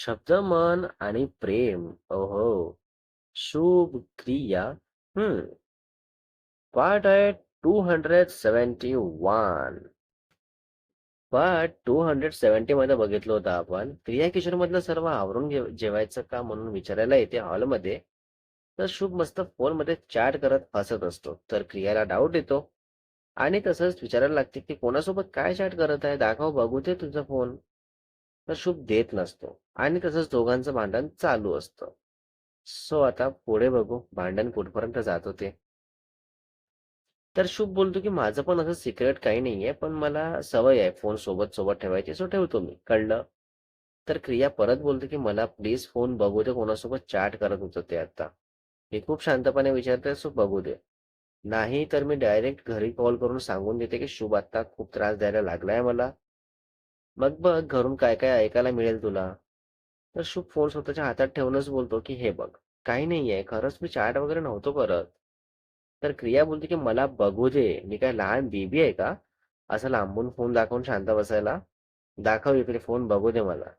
शब्द मन आणि प्रेम. ओहो. शुभ क्रिया. हम्म पार्ट आहे two hundred seventy one part two hundred seventy मध्ये बघितलं होतं आपण. क्रिया किशोर मधलं सर्व आवरून जेवायचं का म्हणून विचारायला येते हॉलमध्ये. तर शुभ मस्त फोनमध्ये चॅट करत हसत असतो. तर क्रियाला डाऊट येतो. आणि तसंच विचारायला लागते की कोणासोबत काय चॅट करत आहे? दाखव बघू दे तुझा फोन तर शुभ देत नसतो. आणि तसंच दोघांचं भांडण चालू असतं. सो आता पुढे बघू भांडण कुठपर्यंत जात होते. तर शुभ बोलतो की माझं पण असं सिक्रेट काही नाहीये पण मला सवय आहे फोन सोबत सोबत ठेवायची सो ठेवतो मी. कळलं? तर क्रिया परत बोलते की मला प्लीज फोन बघू दे कोणासोबत चॅट करत होतं ते आता. मी खूप शांतपणे विचारते सो बघू दे. नाही तर मी डायरेक्ट घरी कॉल करून सांगून देते की शुभ आता खूप त्रास द्यायला लागलाय मला. मग बघ घरून काय काय ऐकायला मिळेल तुला? तर शुभ फोन स्वतःच्या हातात ठेवूनच बोलतो की हे बघ काही नाही आहे खरंच मी चॅट वगैरे नव्हतो करत. तर क्रिया बोलते की मला बघू दे मी काय लहान बेबी आहे का? असं लांबून फोन दाखवून शांत बसायला. दाखव इकडे फोन बघू दे मला.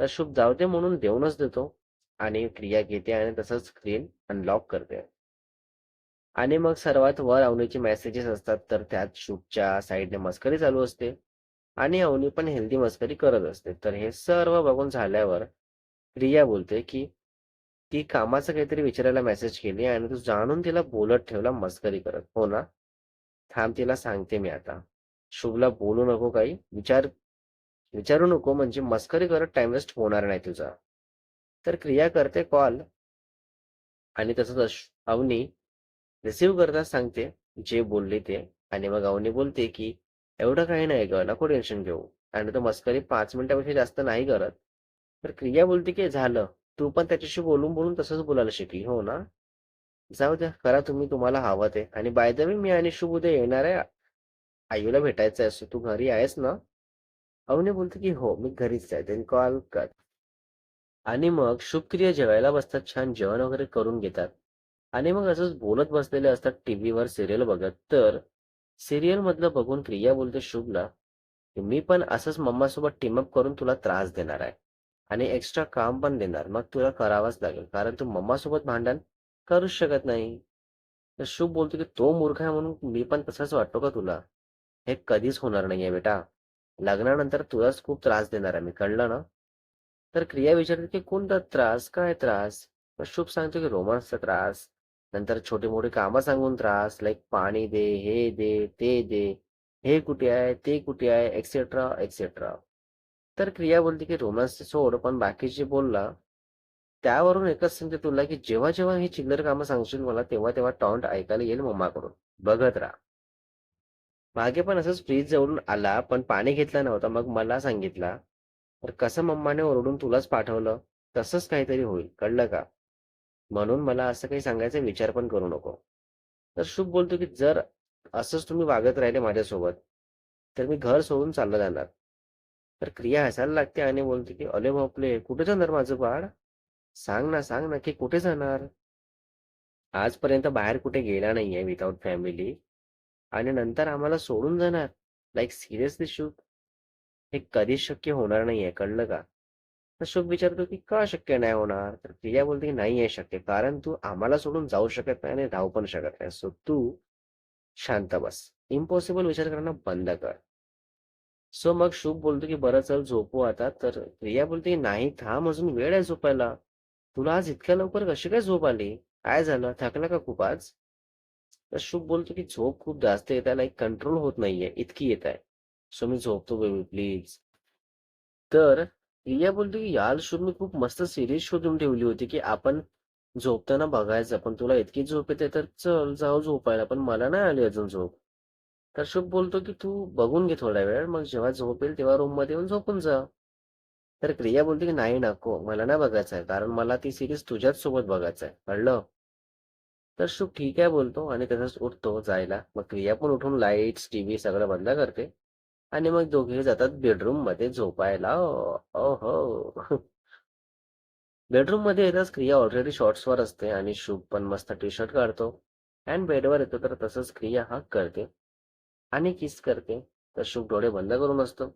तर शुभ जाऊ दे म्हणून देऊनच देतो. आणि क्रिया घेते आणि तसंच स्क्रीन अनलॉक करते. आणि मग सर्वात वर अवनीचे मेसेजेस असतात तर त्यात शुभच्या साईडने मस्करी चालू असते. आणि अवनी पण हेल्दी मस्करी करत असते. तर हे सर्व बघून झाल्यावर प्रिया बोलते की ती कामाचं काहीतरी विचारायला मेसेज केली आणि तू जाणून तिला बोलत ठेवला मस्करी करत. हो ना? थांब तिला सांगते मी आता. शुभला बोलू नको काही. विचार विचारू नको म्हणजे मस्करी करत टाइम वेस्ट होणार नाही तुझा. तर क्रिया करते कॉल आणि तसंच अवनी रिसीव्ह करता सांगते जे बोलले ते. आणि मग अवनी बोलते की एवढं काही नाही ग नको टेन्शन घेऊ. आणि तो मस्करी पाच मिनिटापेक्षा जास्त नाही करत. तर क्रिया बोलते की झालं. तू पण त्याच्याशी बोलून बोलून तसंच बोलायला शिकली. हो ना? जाऊ द्या. करा तुम्ही. तुम्हाला हवं ते. आणि बाय द वे मी आणि शुभ उद्या येणार आहे. आईला भेटायचं आहे तू घरी आहेस ना? अवने बोलते की हो मी घरीच आहे. देन कॉल कर. आणि मग शुभक्रिया जेवायला बसतात. छान जेवण वगैरे करून घेतात. आणि मग असंच बोलत बसलेले असतात टीव्हीवर सिरियल बघत. तर सिरियल मधलं बघून क्रिया बोलते शुभला मी पण असंच मम्मा सोबत टीमअप करून तुला त्रास देणार आहे. आणि एक्स्ट्रा काम पण देणार. मग तुला करावाच लागेल. कारण तू मम्मा सोबत भांडण करूच शकत नाही. तर शुभ बोलतो की तो मूर्ख आहे म्हणून मी पण तसंच वाटतो का तुला? हे कधीच होणार नाहीये बेटा. लग्नानंतर तुलाच खूप त्रास देणार आहे मी. कळलं ना? तर क्रिया विचारते की कोणता त्रास? काय त्रास? शुभ सांगतो की रोमांसचा त्रास. नंतर छोटी मोठी कामं सांगून त्रास. लाईक पाणी दे हे दे ते दे. हे कुठे आहे? ते कुठे आहे? एक्सेट्रा एक्सेट्रा तर क्रिया बोलते की रोमांस सोड पण बाकीचे बोलला त्यावरून एकच सांगते तुला की जेव्हा जेव्हा ही चिल्लर कामं सांगशील मला तेव्हा तेव्हा टॉन्ट ऐकायला येईल मम्माकडून बघत राहा. मागे पण असंच फ्रीज जवळून आला पण पाणी घेतलं नव्हता. मग मला सांगितला तर कसं मम्माने ओरडून तुलाच पाठवलं? तसंच काहीतरी होईल. कळलं का? म्हणून मला असं काही सांगायचा विचार पण करू नको. तर शुभ बोलतो की जर असंच तुम्ही वागत राहिले माझ्यासोबत तर मी घर सोडून चाललं जाणार. तर क्रिया हसायला लागते आणि बोलते की अले बापले कुठे जाणार माझं बाळ? सांग ना सांग ना की कुठे जाणार? आजपर्यंत बाहेर कुठे गेला नाहीये विदाऊट फॅमिली आणि नंतर आम्हाला सोडून जाणार. लाईक सिरियसली शुभ? हे कधीच शक्य होणार नाहीये कळलं का? तर शुभ विचारतो की का शक्य नाही होणार? तर प्रिया बोलते की नाही आहे शक्य कारण तू आम्हाला सोडून जाऊ शकत नाही आणि राहू पण शकत नाही. सो तू शांत बस. इम्पॉसिबल विचार करणं बंद कर. सो मग शुभ बोलतो की बरं चल झोपू आता. तर प्रिया बोलते की नाही थांब अजून वेळ आहे झोपायला. तुला आज इतक्या लवकर कशी काय झोप आली? काय झालं? थकला का खूप आज? तर शुभ बोलतो की झोप खूप जास्त येत आहे. लाईक कंट्रोल होत नाहीये. इतकी येत आहे. सो मी झोपतो बेबी प्लीज. तर प्रिया बोलतो की याल शुभ मी खूप मस्त सिरीज शोधून ठेवली होती की आपण झोपताना बघायचं. पण तुला इतकी झोप येते. तर चल जाऊ झोपायला. पण मला नाही आली अजून झोप. तर शुभ बोलतो की तू बघून घे थोडा वेळ. मग जेव्हा झोप येईल तेव्हा रूममध्ये येऊन झोपून जा. तर क्रिया बोलते की नाही नको मला नाही बघायचं आहे कारण मला ती सिरीज तुझ्याच सोबत बघायचं आहे कळलं? तर शुभ ठीक आहे बोलतो आणि तसंच उठतो जायला. मग क्रिया पण उठून लाईट्स टीव्ही सगळं बंद करते. आणि मग दोघे जातात बेडरूममध्ये झोपायला. ओहो बेडरूममध्ये येताच क्रिया ऑलरेडी शॉर्ट्सवर असते आणि शुभ पण मस्त टी शर्ट काढतो अँड बेडवर येतो तर तसंच क्रिया हा करते. आणि किस करते? तर शुभ डोळे बंद करून असतो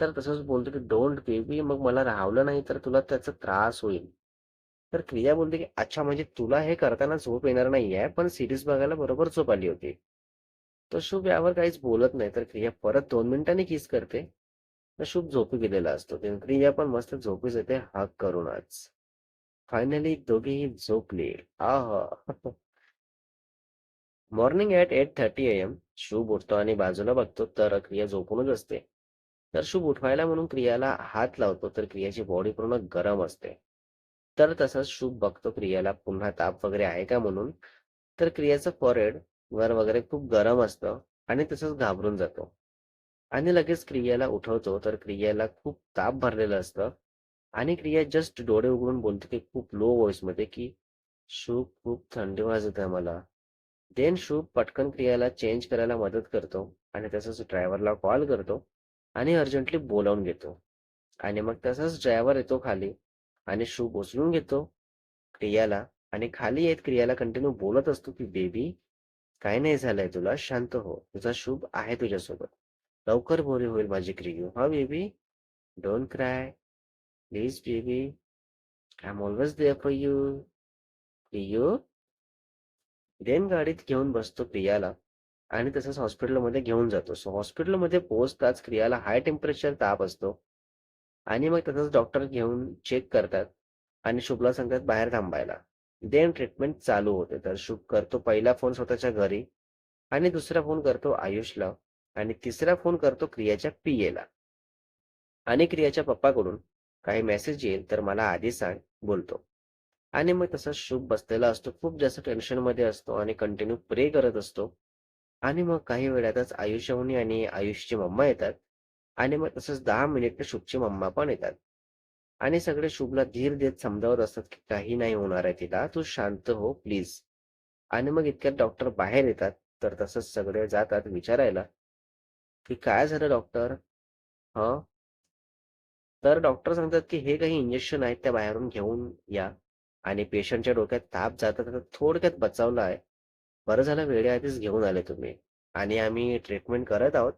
तर तसंच बोलतो की डोंट बेबी मग मला राहवलं नाही तर तुला त्याचा त्रास होईल. तर क्रिया बोलते की अच्छा म्हणजे तुला हे करताना झोप येणार नाहीये पण सिरीज बघायला बरोबर झोप आली होती. तर शुभ यावर काहीच बोलत नाही तर क्रिया परत दोन मिनिटांनी किस करते? तर शुभ झोपी गेलेला असतो. क्रिया पण मस्त झोपीच येते हाक करूनच. फायनली दोघेही झोपले. आह. Morning at eight thirty AM Shubh उठतो आणि बाजूला बघतो तर क्रिया झोपूनच असते. तर शुभ उठवायला म्हणून क्रियाला हात लावतो तर क्रियाची बॉडी पूर्ण गरम असते. तर तसंच शुभ बघतो क्रियाला पुन्हा ताप वगैरे आहे का म्हणून? तर क्रियाचं फॉरेड वर वगैरे खूप गरम असतं आणि तसंच घाबरून जातो. आणि लगेच क्रियाला उठवतो तर क्रियाला खूप ताप भरलेलं असतं. आणि क्रिया जस्ट डोळे उघडून बोलते की खूप लो व्हॉइसमध्ये की शुभ खूप थंडी वाजत आहे मला देन शुभ पटकन क्रियाला चेंज करायला मदत करतो आणि तसंच ड्रायव्हरला कॉल करतो आणि अर्जंटली बोलावून घेतो. आणि मग तसंच ड्रायव्हर येतो खाली आणि शुभ उचलून घेतो क्रियाला आणि खाली येत क्रियाला कंटिन्यू बोलत असतो की बेबी काय नाही झालंय तुला शांत हो. तुझा शुभ आहे तुझ्यासोबत. लवकर बोरी होईल माझी क्रियू. हा baby don't cry please baby I am always there for you Kriyu then गाडीत घेऊन बसतो प्रियाला आणि तसंच हॉस्पिटलमध्ये घेऊन जातो. सो हॉस्पिटलमध्ये पोहोचताच क्रियाला हाय टेम्परेचर ताप असतो. आणि मग तसंच डॉक्टर घेऊन चेक करतात. आणि शुभला सांगतात बाहेर थांबायला. देन ट्रीटमेंट चालू होते. तर शुभ करतो पहिला फोन स्वतःच्या घरी. आणि दुसरा फोन करतो आयुषला. आणि तिसरा फोन करतो क्रियाच्या पीएला आणि क्रियाच्या पप्पाकडून काही मेसेज येईल तर मला आधी सांग बोलतो. आणि मग तसा शुभ बसलेला असतो. खूप जास्त टेन्शनमध्ये असतो आणि कंटिन्यू प्रे करत असतो. आणि मग काही वेळातच आयुष्यवणी आणि आयुषची मम्मा येतात. आणि मग तसंच दहा मिनिट शुभची मम्मा पण येतात. आणि सगळे शुभला धीर देत समजावत असतात की काही नाही होणार आहे तिला. तू शांत हो प्लीज आणि मग इतक्यात डॉक्टर बाहेर येतात. तर तसंच सगळे जातात विचारायला की काय झालं डॉक्टर ह? तर डॉक्टर सांगतात की हे काही इंजेक्शन आहेत त्या बाहेरून घेऊन या. आणि पेशंटच्या डोक्यात ताप जातात तर थोडक्यात बचावला आहे. बरं झालं वेळेआधीच घेऊन आले तुम्ही. आणि आम्ही ट्रीटमेंट करत आहोत.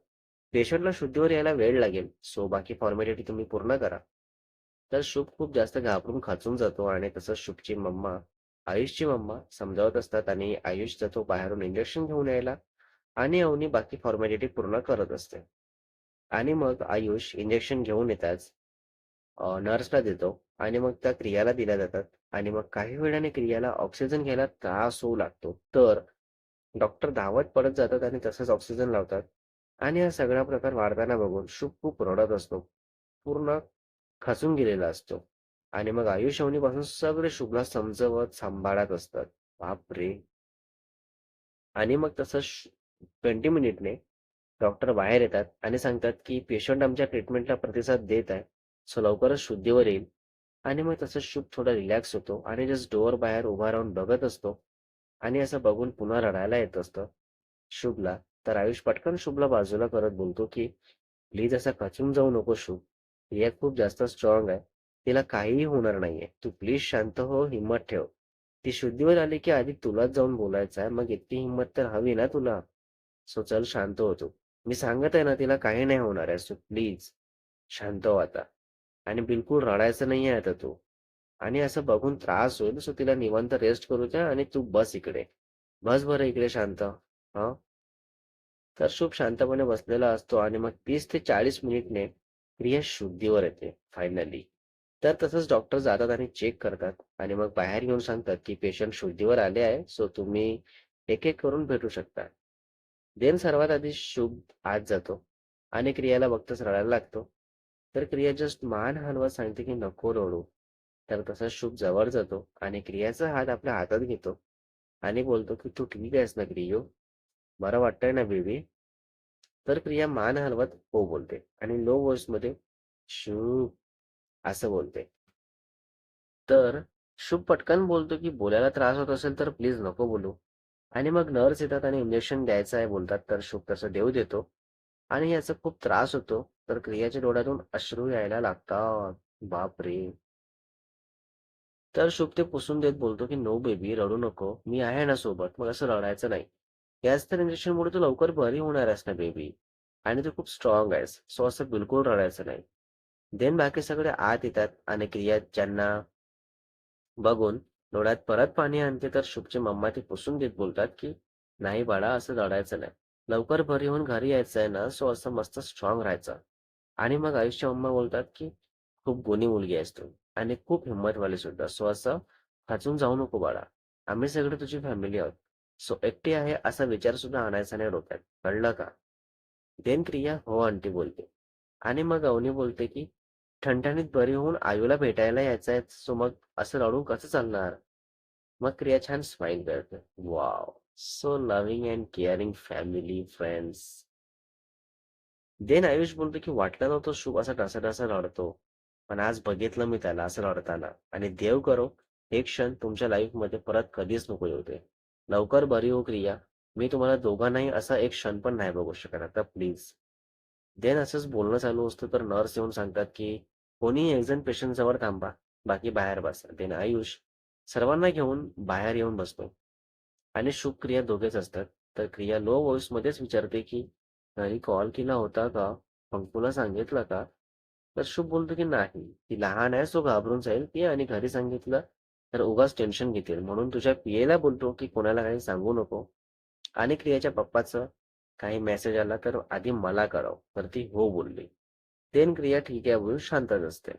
पेशंटला शुद्धीवर यायला वेळ लागेल. सो बाकी फॉर्मॅलिटी तुम्ही पूर्ण करा. तर शुभ खूप जास्त घाबरून खचून जातो आणि तसंच शुभची मम्मा आयुषची मम्मा समजावत असतात आणि आयुष जातो बाहेरून इंजेक्शन घेऊन यायला आणि अवनी बाकी फॉर्मॅलिटी पूर्ण करत असते. आणि मग आयुष इंजेक्शन घेऊन येताच नर्सला देतो आणि मग त्या क्रियाला दिल्या जातात. आणि मग काही वेळाने क्रियाला ऑक्सिजन घ्यायला त्रास होऊ लागतो. तर डॉक्टर धावत पडत जातात आणि तसंच ऑक्सिजन लावतात. आणि हा सगळा प्रकार वाढताना बघून शुभ खूप रडत असतो. पूर्ण खचून गेलेला असतो. आणि मग आयुष सगळे शुभला समजवत सांभाळत असतात. बापरे! आणि मग तसं ट्वेंटी मिनिटने डॉक्टर बाहेर येतात आणि सांगतात की पेशंट आमच्या ट्रीटमेंटला प्रतिसाद देत आहे. सो लवकरच शुद्धीवर येईल. आणि मग तसं शुभ थोडा रिलॅक्स होतो आणि जस्ट डोअर बाहेर उभा राहून बघत असतो. आणि असं बघून पुन्हा रडायला येत असतं. शुभला तर आयुष पटकन शुभला बाजूला करत बोलतो की प्लीज असा खचून जाऊ नको शुभ रिया खूप जास्त स्ट्रॉंग आहे. तिला काहीही होणार नाहीये. तू प्लीज शांत हो हिंमत ठेव. ती शुद्धीवर आली की आधी तुलाच जाऊन बोलायचं आहे मग इतकी हिंमत तर हवी ना तुला? सो चल शांत होतो. मी सांगत आहे ना तिला काही नाही होणार आहे सो प्लीज शांत हो आता. आणि बिलकुल रडायचं नाहीये आता तू. आणि असं बघून त्रास होईल सो तिला निवांत रेस्ट करू द्या आणि तू बस इकडे. बस बरं इकडे शांत. हा? तर शुभ शांतपणे बसलेला असतो आणि मग तीस ते चाळीस मिनिटने क्रिया शुद्धीवर येते फायनली तर तसंच डॉक्टर जातात आणि चेक करतात. आणि मग बाहेर येऊन सांगतात की पेशंट शुद्धीवर आले आहे सो तुम्ही एक एक करून भेटू शकता. देन सर्वात आधी शुभ आत जातो. आणि क्रियाला बघताच रडायला लागतो. तर क्रिया जस्ट मान हलवत सांगते की नको रडू. तर तसा शुभ जवळ जातो आणि क्रियाचा हात आपल्या हातात घेतो. आणि बोलतो की तू ठीक आहेस ना क्रियो? बरं वाटतंय ना बेबी? तर क्रिया मान हलवत हो बोलते आणि लो व्हॉइसमध्ये शुभ असं बोलते. तर शुभ पटकन बोलतो की बोलायला त्रास होत असेल तर प्लीज नको बोलू. आणि मग नर्स येतात आणि इंजेक्शन द्यायचं आहे बोलतात तर शुभ तसं देऊ देतो. आणि याचा खूप त्रास होतो. तर क्रियाच्या डोळ्यातून अश्रू यायला लागतात. बापरे! तर शुभ ते पुसून देत बोलतो की नो बेबी रडू नको. मी आहे ना सोबत. मग असं रडायचं नाही. याच तर इंजेक्शन मुळे तू लवकर बरी होणार आहेस ना बेबी. आणि तू खूप स्ट्रॉंग आहेस. सो असं बिलकुल रडायचं नाही. देन बाकी सगळे आत येतात आणि क्रिया ज्यांना बघून डोळ्यात परत पाणी आणते तर शुभचे मम्मा ते पुसून देत बोलतात की नाही बाळा असं रडायचं नाही. लवकर बरी होऊन घरी यायचं आहे ना सो असं मस्त स्ट्रॉंग राहायचं. आणि मग आयुष्य अम्मा बोलतात की खूप गुणी मुलगी आहेस तू आणि खूप हिंमतवाली सुद्धा. सो असं खचून जाऊ नको बाळा. आम्ही सगळे तुझी फॅमिली आहोत. सो एकटी आहे असा विचार सुद्धा आणायचा नाही डोक्यात. कळलं का? देन क्रिया हो आंटी बोलते. आणि मग अवनी बोलते की ठणठणीत बरी होऊन आयूला भेटायला यायचंय सो मग असं रडून कसं चालणार? मग क्रिया छान स्माइल करते. Wow so loving and caring family, friends. Then Ayush बोलतो की वाटलं नव्हतं शुभ असा ढसाढसा रडतो. पण आज बघितलं मी त्याला असं रडताना आणि देव करो हे क्षण तुमच्या लाईफमध्ये परत कधीच नको होते लवकर बरी हो क्रिया. मी तुम्हाला दोघांनाही असा एक क्षण पण नाही बघू शकत आता प्लीज. देन असंच बोलणं चालू असतं तर नर्स येऊन सांगतात की कोणीही एकजण पेशंट जवळ थांबा. बाकी बाहेर बसा. देन आयुष सर्वांना घेऊन बाहेर येऊन बसतो. आणि शुभ क्रिया दोघेच असतात. तर क्रिया लो व्हॉइसमध्येच विचारते की घरी कॉल केला होता का? पंकूला सांगितलं का? तर शुभ बोलतो की नाही. ती लहान आहे सो घाबरून जाईल ती आणि घरी सांगितलं तर उगाच टेन्शन घेतील. म्हणून तुझ्या पीएला बोलतो की कोणाला काही सांगू नको. आणि क्रियाच्या पप्पाचं काही मेसेज आला तर आधी मला कळव. तर ती हो बोलली. देन क्रिया ठीक आहे बोलून शांतच असते.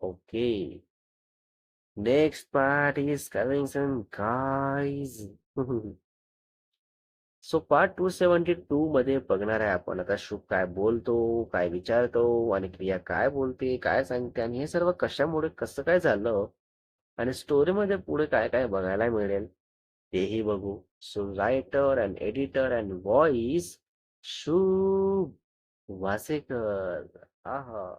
Okay. Next part is coming soon guys. So part 272 मध्ये बघणार आहे आपण आता शुभ काय बोलतो, काय विचारतो आणि क्रिया काय बोलते, काय सांगते आणि हे सर्व कशामुळे कसं काय झालं आणि स्टोरीमध्ये पुढे काय काय बघायला मिळेल तेही बघू. So writer and editor and voice Shubh Wasekar. आहा!